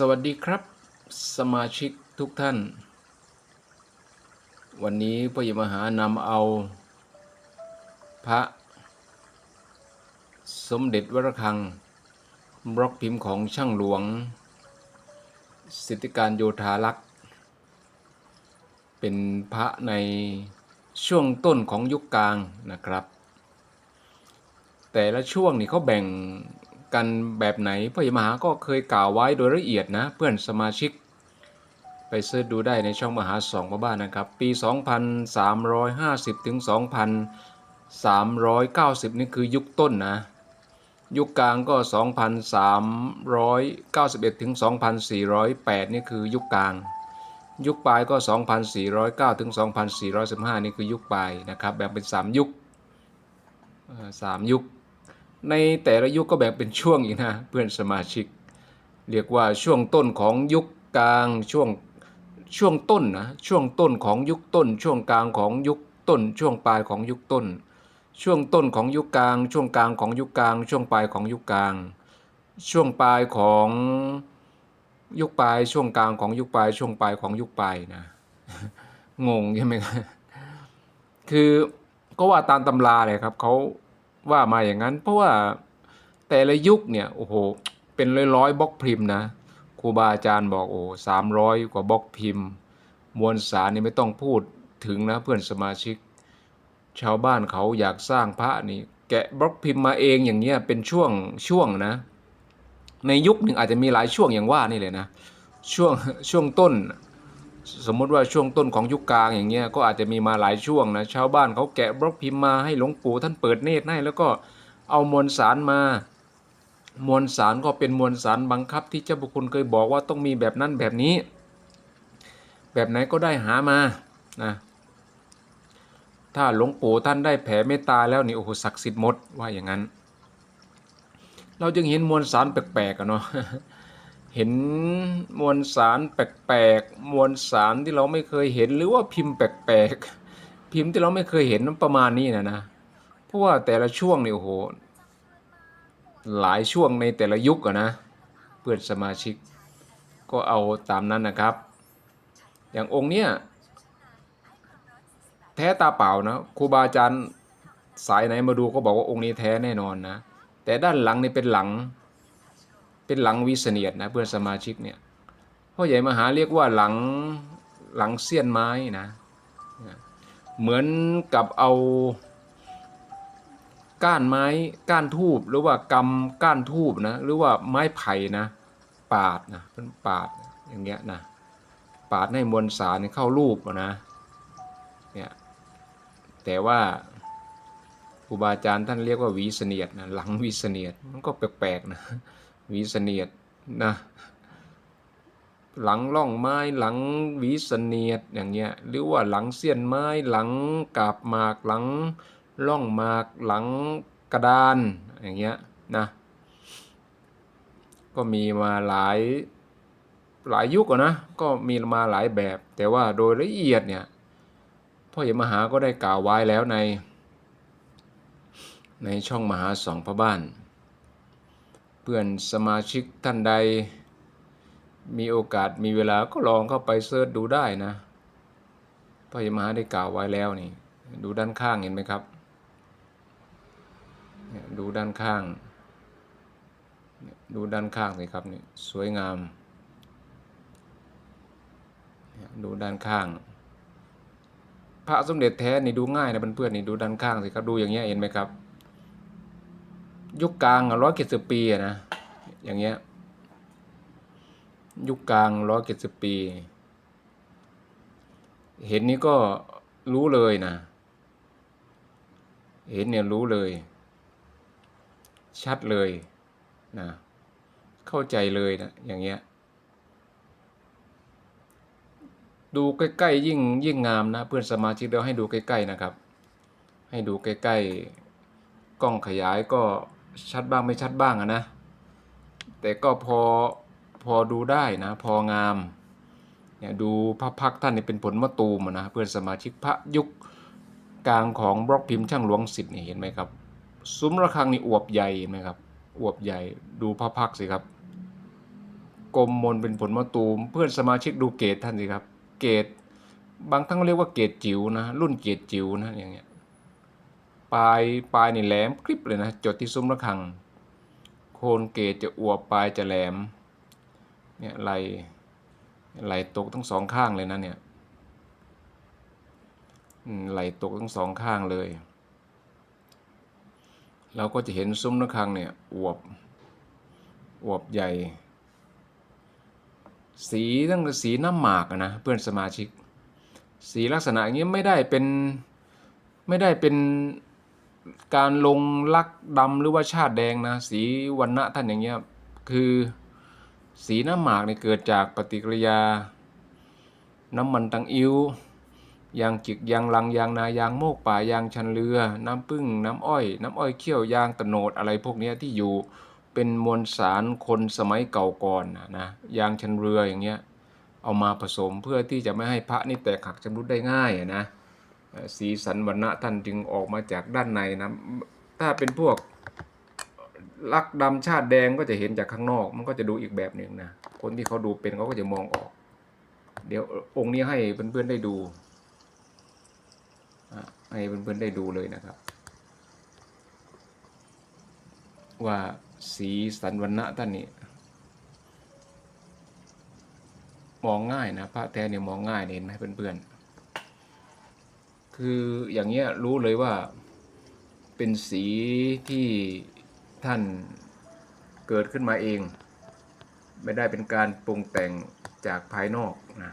สวัสดีครับ สมาชิกทุกท่าน วันนี้พระยมหานำเอา พระ สมเด็จวรคัง บล็อกพิมพ์ของช่างหลวง สิทธิการโยธาลักษ์ เป็นพระในช่วงต้นของยุคกลางนะครับ แต่ละช่วงนี่เขาแบ่ง กันแบบไหนพระยมหาก็เคยกล่าวไว้โดยละเอียดนะ เพื่อนสมาชิก ไปเสิร์ชดูได้ในช่องมหาสองบ้านนะครับ ปี 2350 ถึง 2390 นี่คือยุคต้นนะ ยุคกลางก็ 2391 ถึง 2408 นี่คือยุคกลาง ยุคปลายก็ 2409 ถึง 2415 นี่คือยุคปลายนะครับ แบ่งเป็น 3 ยุคเอ่อสามยุค ในแต่ละยุคก็แบ่งเป็นช่วงอีกนะเพื่อนสมาชิก เรียกว่าช่วงต้นของยุคกลางช่วงช่วงต้นนะช่วงต้นของยุคต้น ช่วงกลางของยุคต้น ช่วงปลายของยุคต้น ช่วงต้นของยุคกลาง ช่วงกลางของยุคกลาง ช่วงปลายของยุคกลาง ช่วงปลายของยุคปลายช่วงกลางของยุคปลายช่วงปลายของยุคปลายนะงงใช่ไหมครับคือก็ว่าตามตำราเลยครับเขา ว่ามาอย่างนั้น เพราะว่าแต่ละยุคเนี่ยโอ้โหเป็นร้อยๆบล็อกพิมพ์นะครูบาอาจารย์บอกโอ้สามร้อยกว่าบล็อกพิมพ์ มวลสารนี่ไม่ต้องพูดถึงนะเพื่อนสมาชิก ชาวบ้านเขาอยากสร้างพระนี่แกะบล็อกพิมพ์มาเองอย่างเงี้ยเป็นช่วงช่วงนะ ในยุคหนึ่งอาจจะมีหลายช่วงอย่างว่านี่เลยนะ ช่วงช่วงต้น สมมติว่าช่วงต้นของยุคกลางอย่างเงี้ยก็อาจจะมีมาหลายช่วงนะชาวบ้านเขาแกะบล็อกพิมพ์มาให้หลวงปู่ท่านเปิดเนตรให้แล้วก็เอามวลสารมา มวลสารก็เป็นมวลสารบังคับที่เจ้าบุคคลเคยบอกว่าต้องมีแบบนั้นแบบนี้ แบบไหนก็ได้หามานะถ้าหลวงปู่ท่านได้แผ่เมตตาแล้วนี่โอ้โหศักดิ์สิทธิ์หมดว่าอย่างนั้น เราจึงเห็นมวลสารแปลกๆอะเนาะ เห็นมวลสารแปลกๆ มวลสารที่เราไม่เคยเห็น หรือว่าพิมพ์แปลกๆ พิมพ์ที่เราไม่เคยเห็นนั้นประมาณนี้นะนะเพราะว่าแต่ละช่วงนี่โอ้โห หลายช่วงในแต่ละยุคอะนะ เพื่อนสมาชิก ก็เอาตามนั้นนะครับ อย่างองค์เนี้ยแท้ตาเปล่านะครูบาอาจารย์สายไหนมาดูก็บอกว่าองค์นี้แท้แน่นอนนะ แต่ด้านหลังนี่เป็นหลัง เป็นหลังวิเสเนียดนะเพื่อนสมาชิกเนี่ยพ่อใหญ่มหาเรียกว่าหลังหลังเสี้ยนไม้นะเหมือนกับเอาก้านไม้ก้านทูบหรือว่ากำก้านทูบนะหรือว่าไม้ไผ่นะ ปาดนะเป็นปาดอย่างเงี้ยนะปาดให้มวลสารเข้ารูปนะเนี่ยแต่ว่าครูบาอาจารย์ท่านเรียกว่าวีเสนียดนะหลังวีเสนียดมันก็แปลกๆนะ วีเสนียดนะหลังล่องไม้หลังวีเสนียดอย่างเงี้ยหรือว่าหลังเสี้ยนไม้หลังกาบหมากหลังล่องหมากหลังกระดานอย่างเงี้ยนะก็มีมาหลายหลายยุคอะนะก็มีมาหลายแบบ แต่ว่าโดยละเอียดเนี่ยพ่อใหญ่มหาก็ได้กล่าวไว้แล้วใน ในช่องมหาสองพระบ้าน พื่อนสมาชิกท่านใด มีโอกาสมีเวลาก็ลองเข้าไปเสิร์ชดูได้นะพ่อใหญ่มหาได้กล่าวไว้แล้วนี่ ดูด้านข้างเห็นไหมครับ ดูด้านข้าง ดูด้านข้างสิครับนี่สวยงาม ดูด้านข้าง พระสมเด็จแท้นี่ดูง่ายนะเพื่อนๆนี่ดูด้านข้างสิครับดูอย่างเงี้ยเห็นไหมครับ ยุคกลางร้อยเจ็ดสิบปีนะ อย่างเงี้ย ยุคกลางร้อยเจ็ดสิบปี เห็นนี้ก็รู้เลยนะ เห็นเนี่ยรู้เลย ชัดเลยนะ เข้าใจเลยนะ อย่างเงี้ย ดูใกล้ๆยิ่งยิ่งงามนะ เพื่อนสมาชิกเราให้ดูใกล้ๆนะครับ ให้ดูใกล้ๆกล้องขยายก็ ชัดบ้างไม่ชัดบ้างอะนะ แต่ก็พอพอดูได้นะ พองามเนี่ยดูพระพักท่านนี่เป็นผลมะตูมนะเพื่อนสมาชิกพระยุคกลางของบล็อกพิมพ์ช่างหลวงสิทธิ์นี่เห็นไหมครับ ซุ้มระฆังนี่อวบใหญ่เห็นไหมครับอวบใหญ่ดูพระพักสิครับกลมมนเป็นผลมะตูม เพื่อนสมาชิกดูเกรดท่านสิครับ เกรดบางทั้งเรียกว่าเกรดจิ๋วนะ รุ่นเกรดจิ๋วนะอย่างเงี้ย ปลายปลายนี่แหลมกริบเลยนะจดที่ซุ้มระฆัง โคนเกจะอวบปลายจะแหลมเนี่ยไหลไหลตกทั้งสองข้างเลยนะเนี่ยไหลตกทั้งสองข้างเลย เราก็จะเห็นซุ้มระฆังเนี่ยอวบอวบใหญ่ สีตั้งแต่สีน้ำหมากนะเพื่อนสมาชิก สีลักษณะอย่างนี้ไม่ได้เป็นไม่ได้เป็น การลงลักดำหรือว่าชาติแดงนะสีวันณะท่านอย่างเงี้ยคือสีน้ำหมากเนี่ยเกิดจากปฏิกิริยา น้ำมันตังอิ้วยางจิกยางลังยางนายางโมกป่ายางชันเรือ น้ำผึ้งน้ำอ้อย น้ำอ้อยเคี่ยวยางตะโนดอะไรพวกเนี้ยที่อยู่เป็นมวลสารคนสมัยเก่าก่อนนะนะยางชันเรืออย่างเงี้ยเอามาผสมเพื่อที่จะไม่ให้พระนี่แตกหักชำรุดได้ง่ายนะ สีสันวันณะท่านจึงออกมาจากด้านในนะถ้าเป็นพวกลักดำชาติแดงก็จะเห็นจากข้างนอก มันก็จะดูอีกแบบหนึ่งนะคนที่เขาดูเป็นเขาก็จะมองออก เดี๋ยวองค์นี้ให้เพื่อนๆได้ดูให้เพื่อนๆได้ดูเลยนะครับ ว่าสีสันวันณะท่านนี่มองง่ายนะพระแท้เนี่ยมองง่ายเนี่ยเห็นไหมเพื่อนๆ คืออย่างเงี้ยรู้เลยว่าเป็นสีที่ท่านเกิดขึ้นมาเอง ไม่ได้เป็นการปรุงแต่งจากภายนอกนะ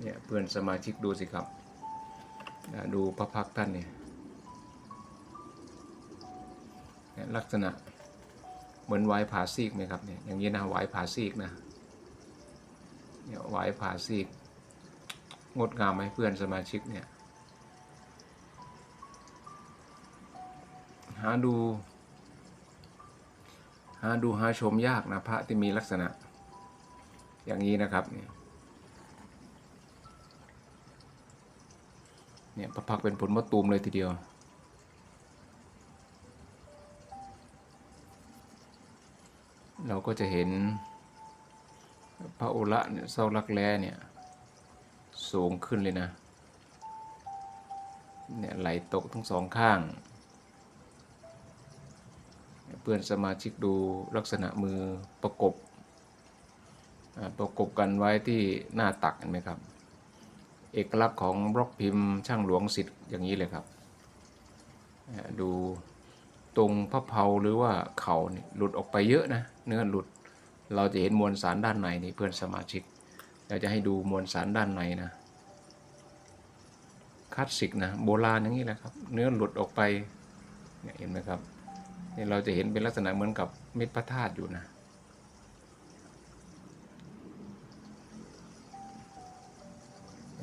เนี่ยเพื่อนสมาชิกดูสิครับ ดูพระพักท่านเนี่ยลักษณะเหมือนไวายผาซีกไหมครับเนี่ยอย่างนี้นะไวายผาซีกนะเนี่ยไวายผาซีก งดงามไหมเพื่อนสมาชิกเนี่ย หาดู หาดูหาชมยากนะพระที่มีลักษณะ อย่างนี้นะครับเนี่ยเนี่ยพระพักเป็นผลมะตูมเลยทีเดียวเราก็จะเห็นพระโอระเนี่ยเสารักแร้เนี่ย สูงขึ้นเลยนะ เนี่ยไหลตกทั้งสองข้าง เพื่อนสมาชิกดูลักษณะมือประกบ ประกบกันไว้ที่หน้าตักเห็นไหมครับ เอกลักษณ์ของบล็อกพิมพ์ช่างหลวงสิทธิ์อย่างนี้เลยครับอ่าดูตรงพระเพาหรือว่าเข่านี่หลุดออกไปเยอะนะ เนื้อหลุดเราจะเห็นมวลสารด้านในนี่เพื่อนสมาชิกเราจะให้ดูมวลสารด้านในนะ คลาสสิกนะโบราณอย่างนี้แหละครับ เนื้อหลุดออกไปเนี่ยเห็นไหมครับนี่เราจะเห็นเป็นลักษณะเหมือนกับเม็ดพระธาตุอยู่นะ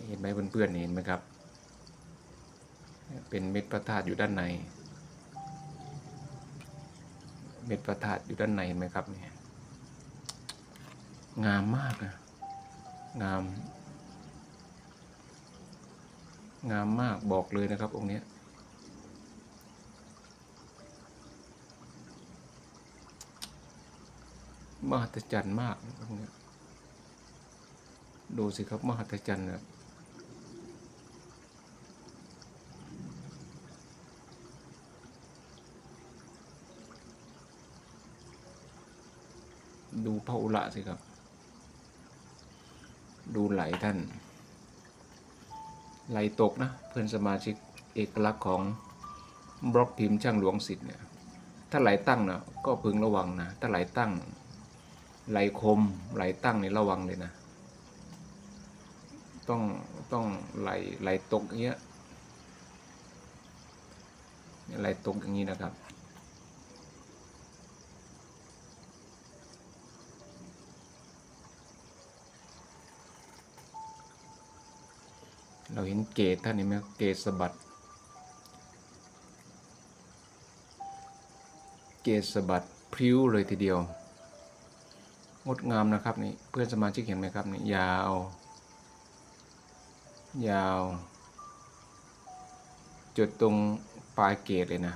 เห็นไหมเพื่อนๆเห็นไหมครับ เป็นเม็ดพระธาตุอยู่ด้านใน เม็ดประธาตุอยู่ด้านในเห็นไหมครับเนี่ยงามมากนะงาม งามมากบอกเลยนะครับองค์นี้มหัศจรรย์มากองค์นี้ดูสิครับมหัศจรรย์นะดูพระอุระสิครับ ดูไหลท่าน ไหลตกนะเพื่อนสมาชิกเอกลักษณ์ของบล็อกพิมพ์ช่างหลวงสิทธิ์เนี่ยถ้าไหลตั้งนะก็พึงระวังนะถ้าไหลตั้งไหลคมไหลตั้งนี่ระวังเลยนะ ต้องต้องไหลไหลตกอย่างเงี้ยไหลตกอย่างนี้นะครับ เราเห็นเกตท่านเห็นไหมเกตสะบัด เกตสะบัดพริ้วเลยทีเดียว งดงามนะครับนี่เพื่อนสมาชิกเห็นไหมครับนี่ยาว ยาว จุดตรงปลายเกตเลยนะ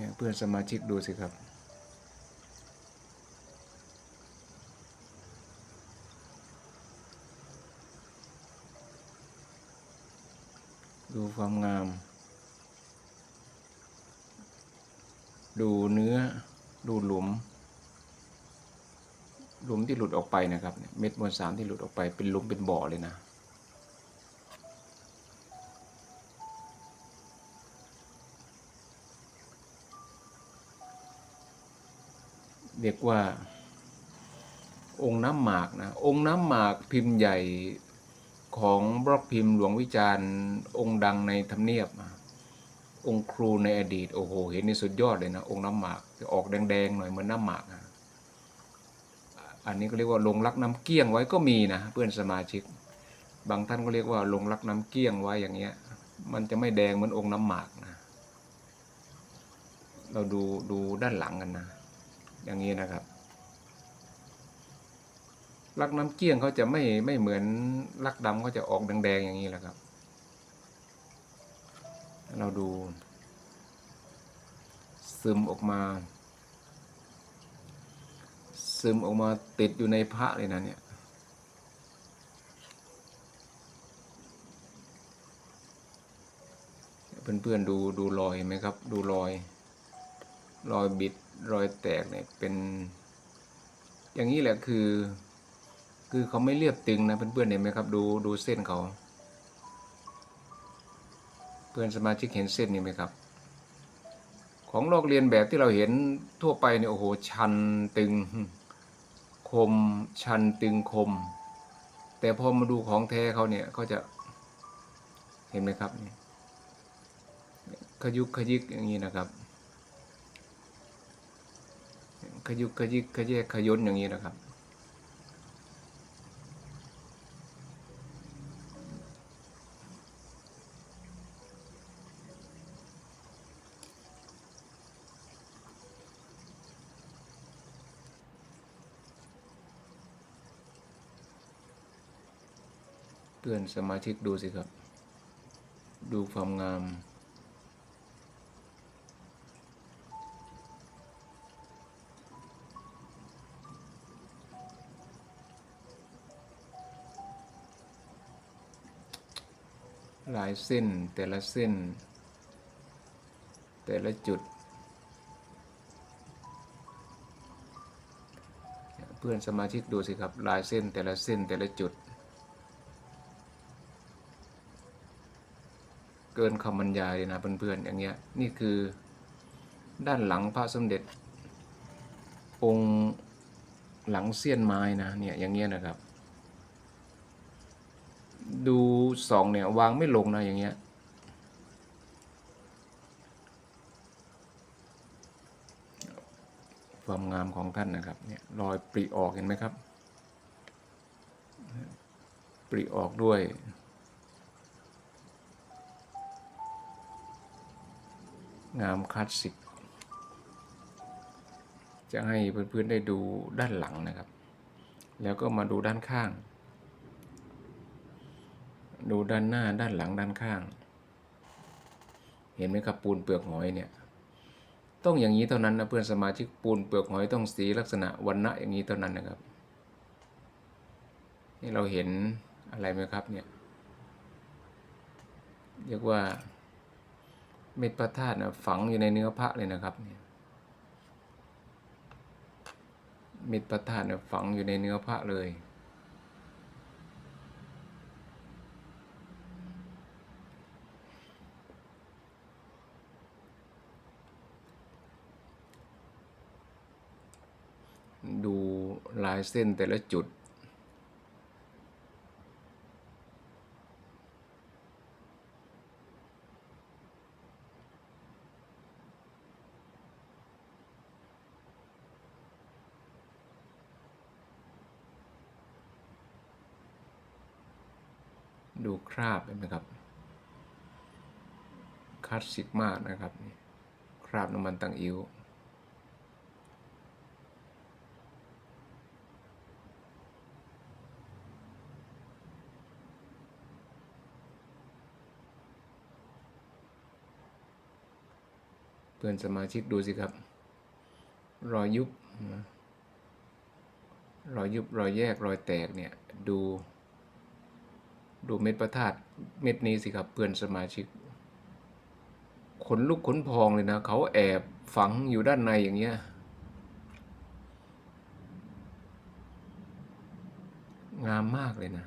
เนี่ยเพื่อนสมาชิกดูสิครับ ดูความงาม ดูเนื้อ ดูหลุม หลุมที่หลุดออกไปนะครับเนี่ยเม็ดมวลสารที่หลุดออกไปเป็นหลุมเป็นบ่อเลยนะ เรียกว่า องค์น้ำหมากนะองค์น้ำหมากพิมพ์ใหญ่ของบล็อกพิมพ์หลวงวิจารณ์ องค์ดังในทำเนียบองค์ครูในอดีตโอ้โหเห็นนี่สุดยอดเลยนะองค์น้ำหมากจะออกแดงๆหน่อยเหมือนน้ำหมากอะอันนี้ก็เรียกว่าลงรักน้ำเกี้ยงไว้ก็มีนะเพื่อนสมาชิก บางท่านก็เรียกว่าลงรักน้ำเกี้ยงไว้อย่างเงี้ย มันจะไม่แดงเหมือนองค์น้ำหมากนะเราดูดูด้านหลังกันนะ อย่างนี้นะครับ ลักน้ำเกี้ยงเขาจะไม่ไม่เหมือนลักดำเขาจะออกแดงๆอย่างนี้แหละครับ เราดู ซึมออกมา ซึมออกมาติดอยู่ในพระเลยนะเนี่ยเพื่อนๆดูดูรอยไหมครับ ดูรอย รอยบิดรอยแตกเนี่ยเป็น อย่างนี้แหละคือ คือเขาไม่เรียบตึงนะเพื่อนๆเห็นไหมครับ ดูดูเส้นเขา เพื่อนสมาชิกเห็นเส้นนี้ไหมครับ ของลอกเรียนแบบที่เราเห็นทั่วไปเนี่ยโอ้โหชันตึง คมชันตึงคม แต่พอมาดูของแท้เขาเนี่ยเขาจะเห็นไหมครับนี่ขยุกขยิกอย่างนี้นะครับ ข ยุกขยิกขยแยกขยนอย่างนี้นะครับ เพื่อนสมาชิกดูสิครับ ดูความงาม ลายเส้นแต่ละเส้น แต่ละจุด เพื่อนสมาชิกดูสิครับลายเส้นแต่ละเส้นแต่ละจุด เกินคำบรรยายเลยนะเพื่อนๆอย่างเงี้ยนี่คือด้านหลังพระสมเด็จ องค์หลังเสี้ยนไม้นะเนี่ยอย่างเงี้ยนะครับ ดูสองเนี่ยวางไม่ลงนะอย่างเงี้ยความงามของท่านนะครับเนี่ยรอยปริออกเห็นไหมครับ ปริออกด้วยงามคลาสสิก จะให้เพื่อนๆได้ดูด้านหลังนะครับ แล้วก็มาดูด้านข้าง ดูด้านหน้าด้านหลังด้านข้าง เห็นไหมครับปูนเปลือกหอยเนี่ย ต้องอย่างนี้เท่านั้นนะเพื่อนสมาชิกปูนเปลือกหอยต้องสีลักษณะวันณะอย่างนี้เท่านั้นนะครับ นี่เราเห็นอะไรไหมครับเนี่ยเรียกว่าเม็ดพระธาตุนะฝังอยู่ในเนื้อพระเลยนะครับเนี่ยเม็ดพระธาตุนะฝังอยู่ในเนื้อพระเลย ดูลายเส้นแต่ละจุด ดูคราบเห็นไหมครับคลาสสิกมากนะครับ คราบน้ำมันตังอิ้ว เพื่อนสมาชิกดูสิครับ รอยยุบรอยยุบรอยแยกรอยแตกเนี่ยดู ดูเม็ดพระธาตุเม็ดนี้สิครับเพื่อนสมาชิกขนลุกขนพองเลยนะเขาแอบฝังอยู่ด้านในอย่างเงี้ยงามมากเลยนะ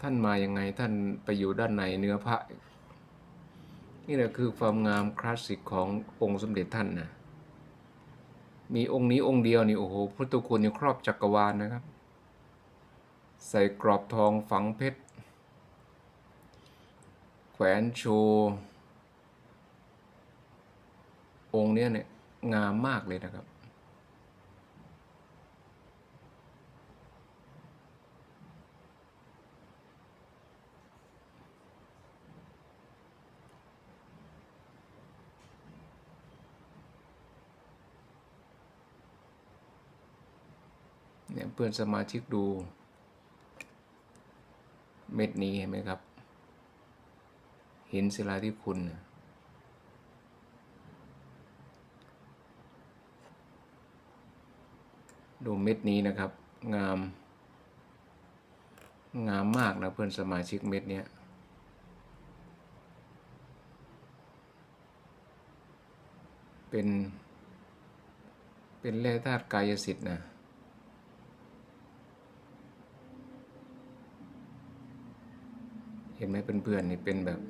ท่านมายังไงท่านไปอยู่ด้านในเนื้อพระ นี่แหละคือความงามคลาสสิกขององค์สมเด็จท่านนะมีองค์นี้องค์เดียวนี่โอ้โหพุทธคุณอยู่ครอบจักรวาลนะครับ ใส่กรอบทองฝังเพชร แขวนโชว์องค์เนี้ยเนี่ยงามมากเลยนะครับ เนี่ยเพื่อนสมาชิกดู เม็ดนี้เห็นไหมครับเห็นศิลาที่คุณนะดูเม็ดนี้นะครับ งาม งามมากนะเพื่อนสมาชิกเม็ดเนี้ยเป็น เป็นแร่ธาตุกายสิทธิ์นะ เห็นไหมเพื่อนๆนี่เป็นแบบ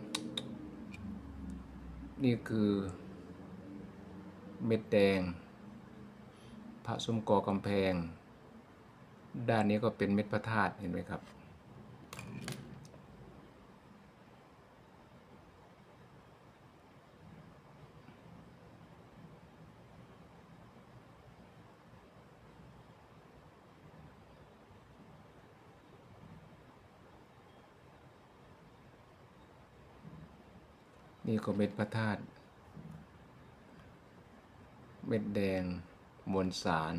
นี่คือเม็ดแดง พระสมกอกำแพง ด้านนี้ก็เป็นเม็ดพระธาตุเห็นไหมครับ นี่ก็เม็ดพระธาตุเม็ดแดงมวลสาร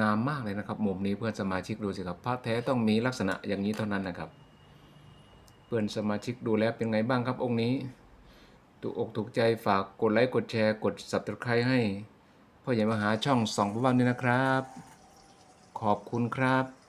งามมากเลยนะครับ มุมนี้เพื่อนสมาชิกดูสิครับพระแท้ต้องมีลักษณะอย่างนี้เท่านั้นนะครับ เพื่อนสมาชิกดูแล้วเป็นไงบ้างครับองค์นี้ถูกอกถูกใจฝากกดไลค์กดแชร์กด subscribe ให้พ่อใหญ่มาหาช่องสองพระบ้านด้วยนะครับ ขอบคุณครับ